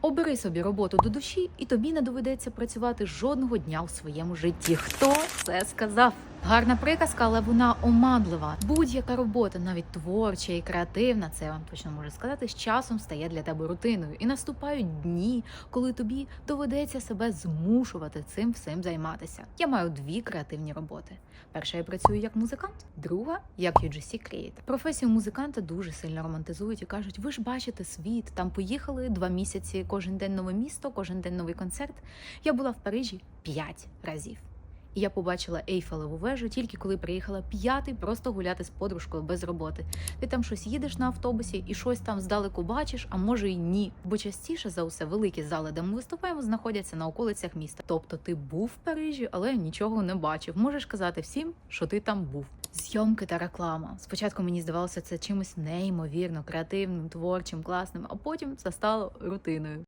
Обери собі роботу до душі, і тобі не доведеться працювати жодного дня у своєму житті. Хто це сказав? Гарна приказка, але вона оманлива. Будь-яка робота, навіть творча і креативна, це я вам точно можу сказати, з часом стає для тебе рутиною. І наступають дні, коли тобі доведеться себе змушувати цим всім займатися. Я маю дві креативні роботи. Перша я працюю як музикант, друга як UGC Creator. Професію музиканта дуже сильно романтизують і кажуть: ви ж бачите світ, там поїхали два місяці, кожен день нове місто, кожен день новий концерт. Я була в Парижі п'ять разів. І я побачила Ейфелеву вежу тільки коли приїхала п'ятий просто гуляти з подружкою без роботи. Ти там щось їдеш на автобусі і щось там здалеку бачиш, а може й ні. Бо частіше за усе великі зали, де ми виступаємо, знаходяться на околицях міста. Тобто ти був в Парижі, але нічого не бачив. Можеш казати всім, що ти там був. Зйомки та реклама. Спочатку мені здавалося це чимось неймовірно, креативним, творчим, класним, а потім це стало рутиною.